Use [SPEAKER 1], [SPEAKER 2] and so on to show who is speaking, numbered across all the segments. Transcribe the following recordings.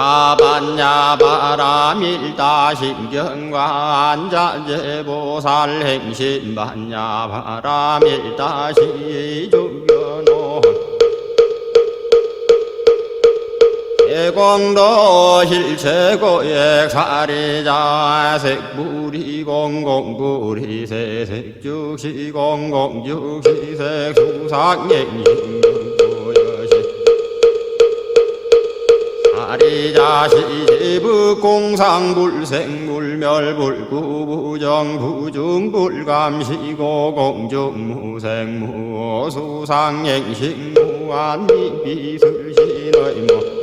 [SPEAKER 1] 반야 바라밀다 신경관 자제보살 행신 반야 바라밀다 시주견호. 대공도 힐체고액 사리자 색불이 공공불이 세색죽시 공공죽시 색수상행신 자 시지부 공상불생 불멸 불 구부정 부중 불감시고 공중무생 무 수상행신무안미비술신의무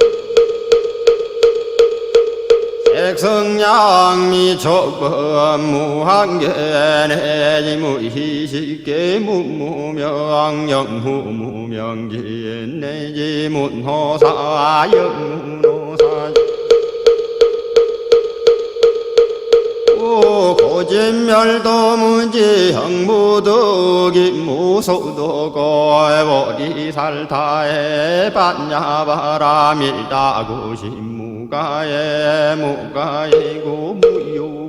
[SPEAKER 1] 백성양미 촉법 무한계내지 무희식계 무무명 영무무명진 내지 문호사 영문호 고진멸도 문지 형무도 김무소도 고해버리 살타에 반야바라 밀다구신무가에 무가이고 무유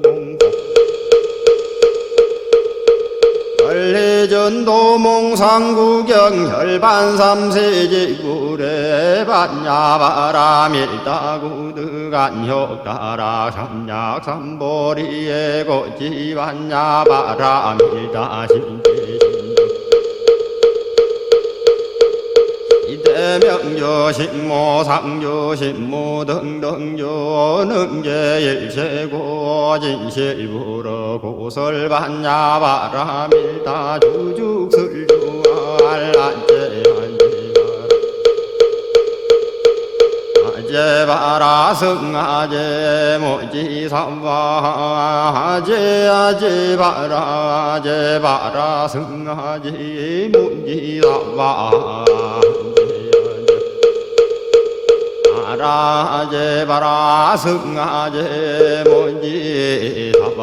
[SPEAKER 1] 원리전도 몽상구경 혈반삼세지구래 반야바라 밀다구드간 효가라 삼약삼보리에 고지 반야바라 밀다신계신 도 이대명조 신모 상조 신모 등등조 능제일체고 진실부러 고설 반야 바라 밀다 주죽슬주 알란제 아제 바라 승아제 모지 삼바 아제 아제 바라 아제 바라 승아제 모지 삼바 라제 바라 승아제 모지삼바